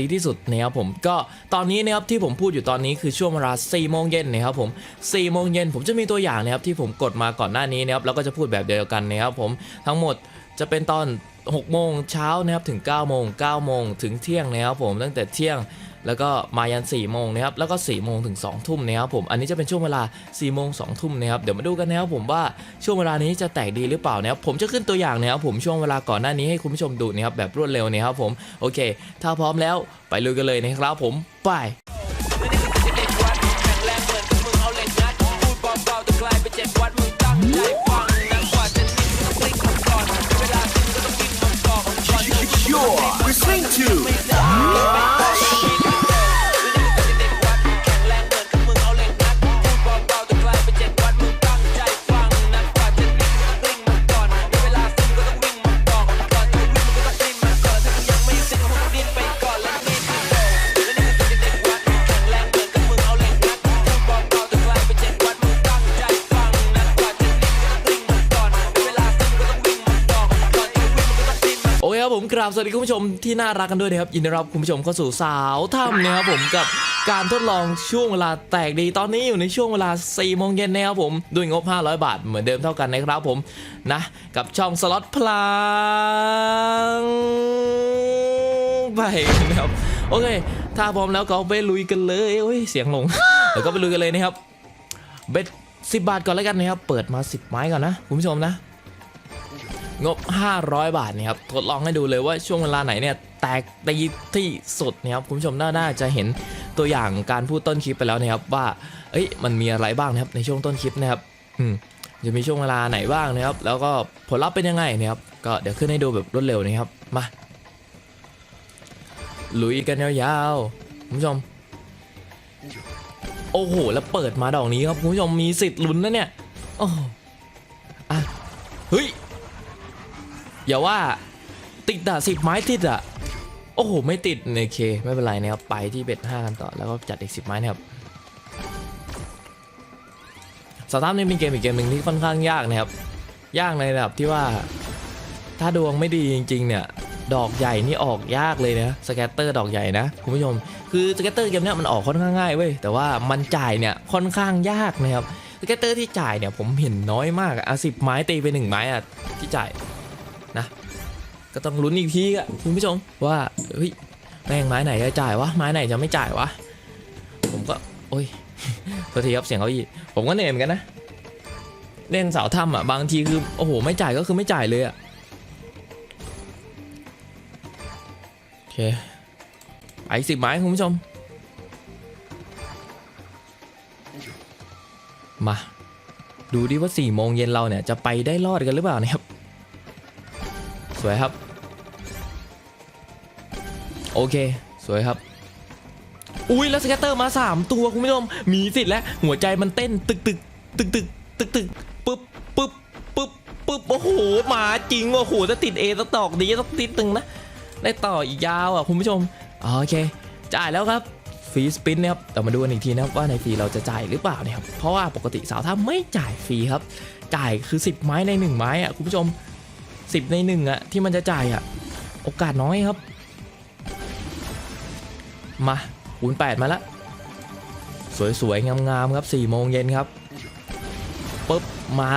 ดีที่สุดนะครับผมก็ตอนนี้นะครับที่ผมพูดอยู่ตอนนี้คือช่วงเวลา4โมงเย็นนะครับผม4โมงเย็นผมจะมีตัวอย่างนะครับที่ผมกดมาก่อนหน้านี้นะครับแล้วก็จะพูดแบบเดียวกันนะครับผมทั้งหมดจะเป็นตอน6โมงเช้านะครับถึง9โมง9โมงถึงเที่ยงนะครับผมตั้งแต่เที่ยง แล้วก็มายัน4โมงนะครับแล้วก็4โมงถึง2ทุ่มนะครับผมอันนี้จะเป็นช่วงเวลา4โมงสองทุ่มนะครับเดี๋ยวมาดูกันนะครับผมว่าช่วงเวลานี้จะแตกดีหรือเปล่านะครับผมจะขึ้นตัวอย่างนะครับผมช่วงเวลาก่อนหน้านี้ให้คุณผู้ชมดูนะครับแบบรวดเร็วนะครับผมโอเค ถ้าพร้อมแล้วไปลุยกันเลยนะครับผมไป ราบสวัสดีคุณผู้ชมที่น่ารักกันด้วยนะครับยินดีต้อนรับคุณผู้ชมเข้าสู่สาวถ้ำนะครับผมกับการทดลองช่วงเวลาแตกดีตอนนี้อยู่ในช่วงเวลา4โมงเย็นนะครับผมด้วยงบ 500 บาทเหมือนเดิมเท่ากันนะครับผมนะกับช่องสล็อตพลังไปนะครับโอเค ถ้าพร้อมแล้วก็ไปลุยกันเลยโอ้ยเสียงลงเดี๋ยวก็ไปลุยกันเลยนะครับเบ็ด10บาทก่อนแล้วกันนะครับเปิดมา 10 ไม้ก่อนนะคุณผู้ชมนะ งบ 500 บาทเนี่ยครับทดลองให้ดูเลยว่าช่วงเวลาไหนเนี่ยแตกตีที่สุดเนี่ยครับคุณผู้ชมน่าจะเห็นตัวอย่างการพูดต้นคลิปไปแล้วนะครับว่าเอ้ยมันมีอะไรบ้างนะครับในช่วงต้นคลิปนะครับอืมจะมีช่วงเวลาไหนบ้างนะครับ แล้วก็ผลลัพธ์เป็นยังไงนะครับก็เดี๋ยวขึ้นให้ดูแบบรวดเร็วนะครับมาลุยกันยาวๆคุณผู้ชม โอ้โห แล้วเปิดมาดอกนี้ครับคุณผู้ชมมีสิทธิ์ลุ้นนะเนี่ยโอ้โหอะเฮ้ย อย่าว่าติดอะสิบไม้ติดอะโอ้โห ไม่ติดโอเค ไม่เป็นไรนะครับไปที่เบ็ดห้ากันต่อ แล้วก็จัดอีกสิบไม้นะครับสตาร์ทนี่เป็นเกมอีกเกมหนึ่งที่ค่อนข้างยากนะครับ ยากในระดับที่ว่า ถ้าดวงไม่ดีจริง ๆ เนี่ย ดอกใหญ่นี่ออกยากเลยนะสแกตเตอร์ดอกใหญ่นะคุณผู้ชม คือสแกตเตอร์เกมนี้มันออกค่อนข้างง่ายเว้ยแต่ว่ามันจ่ายเนี่ยค่อนข้างยากนะครับสแกตเตอร์ที่จ่ายเนี่ยผมเห็นน้อยมากอะอะสิบไม้ตีไปหนึ่งไม้อะที่จ่าย ก็ต้องลุ้นอีกทีอะคุณผู้ชมว่าเฮ้ยแม่งไม้ไหนจะจ่ายวะไม้ไหนจะไม่จ่ายวะผมก็โอ้ยโทษทีครับเสียงเขาอีกผมก็เหนื่อยเหมือนกันนะเล่นเสาถ้ำอะบางทีคือโอ้โหไม่จ่ายก็คือไม่จ่ายเลยอะโอเคไปสิบไม้คุณผู้ชม มา ดูดิว่า4ี่โมงเย็นเราเนี่ยจะไปได้รอดกันหรือเปล่านะครับ สวยครับ โอเค สวยครับ อุ้ยแล้วสแกตเตอร์มา 3 ตัวคุณผู้ชมมีสิทธิ์แล้ว หัวใจมันเต้นตึกตึกตึกตึกตึกตึกปึ๊บปึ๊บปึ๊บปึ๊บโอ้โหมาจริงว่ะโอ้โหจะติดเอสักตอกดีสักติดตึงนะ ได้ต่ออีกยาวอะคุณผู้ชมโอเค จ่ายแล้วครับฟรีสปินนะครับแต่มาดูกันอีกทีนะครับว่าในฟรีเราจะจ่ายหรือเปล่านะครับเพราะว่าปกติสาวถ้าไม่จ่ายฟรีครับ จ่ายคือ 10 ไม้ใน 1 ไม้อะคุณผู้ชม 10 ในหนึ่งอะที่มันจะจ่ายอะโอกาสน้อยครับ มาคูณ8มาละ สวยๆ งามๆ ครับ4โมงเย็นครับปุ๊บมา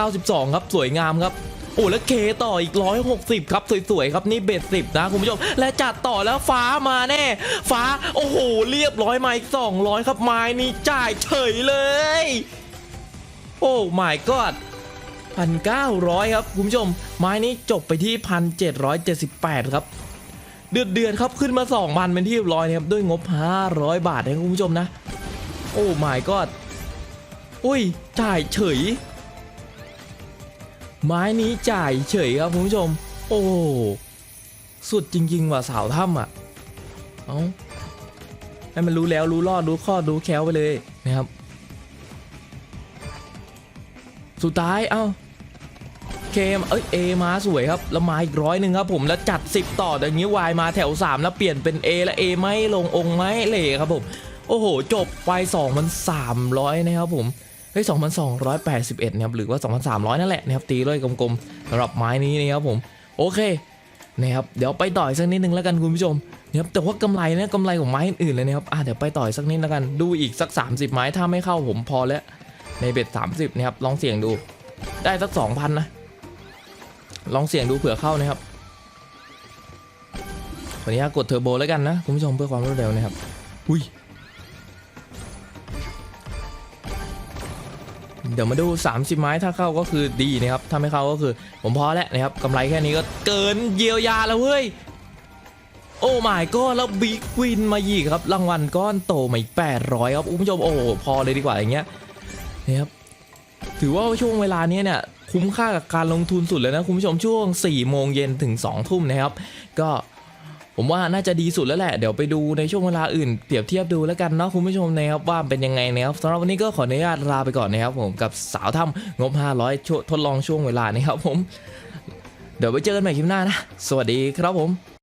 192 ครับสวยงามครับโอ้แล้วเคต่ออีก 160 ครับ สวย ๆ ครับ นี่เบ็ดสิบนะ คุณผู้ชม และจัดต่อแล้วฟ้ามาแน่ ฟ้า โอ้โห เรียบร้อยมาอีก 200 ครับไม้นี่จ่ายเฉยเลย โอ้ my god พันเก้าร้อยครับคุณผู้ชม ไม้นี้จบไปที่พันเจ็ดร้อยเจ็ดสิบแปดครับ เดือดเดือดครับขึ้นมาสองพันเป็นที่เรียบร้อยนะครับ ด้วยงบห้าร้อยบาทนะคุณผู้ชมนะ โอ้ my god อุ้ย จ่ายเฉย ไม้นี้จ่ายเฉยครับคุณผู้ชม โอ้ สุดจริง ๆ ว่ะสาวถ้ำอะ เอาให้มันรู้แล้วรู้รอดรู้ข้อรู้แค้วไปเลยนะครับ สุดท้าย เอ้า เคเอ้ยเอมาสวยครับแล้วมาอีกร้อยหนึ่งครับผมแล้วจัด 10 ต่ออย่างนี้วายมาแถว 3 แล้วเปลี่ยนเป็น A และ A ไม่ลงองค์ไม่เหล่ครับผม โอ้โห จบไป2มัน300 นะครับผมเฮ้ย2,281นะครับหรือว่า 2,300 นั่นแหละนะครับตีเลยกลมๆสำหรับไม้นี้นะครับผม โอเคนะครับเดี๋ยวไปต่ออีกสักนิดนึงแล้วกันคุณผู้ชมนะครับแต่ว่ากำไรเนี่ยกำไรของไม้อื่นเลยนะครับอะเดี๋ยวไปต่อยสักนิดแล้วกันดูอีกสัก 30 ไม้ถ้าไม่เข้าผมพอแล้วในเบ็ด30นะครับลองเสี่ยงดูได้สัก 2,000นะ ลองเสี่ยงดูเผื่อเข้านะครับวันนี้กดเทอร์โบแล้วกันนะคุณผู้ชมเพื่อความรวดเร็วนะครับอุ้ยเดี๋ยวมาดู 30 ไม้ถ้าเข้าก็คือดีนะครับ ถ้าไม่เข้าก็คือ ผมพอแล้วนะครับกำไรแค่นี้ก็เกินเยียวยาแล้วเว้ย โอ้ my ก็แล้วบิ๊กวินมาอีกครับ รางวัลก้อนโตมาอีก800 ครับคุณผู้ชมโอ้โหพอเลยดีกว่าอย่างเงี้ยนี่ครับถือว่าช่วงเวลานี้เนี่ย คุ้มค่ากับการลงทุนสุดเลยนะคุณผู้ชมช่วง 4 โมงเย็นถึง 2 ทุ่มนะครับ ก็ผมว่าน่าจะดีสุดแล้วแหละ เดี๋ยวไปดูในช่วงเวลาอื่นเปรียบเทียบดูแล้วกันเนาะคุณผู้ชมนะครับว่าเป็นยังไงนะครับสำหรับวันนี้ก็ขออนุญาตลาไปก่อนนะครับผมกับสาวถ้ำงบ 500ช่วงทดลองช่วงเวลานะครับผม เดี๋ยวไปเจอกันใหม่คลิปหน้านะ สวัสดีครับผม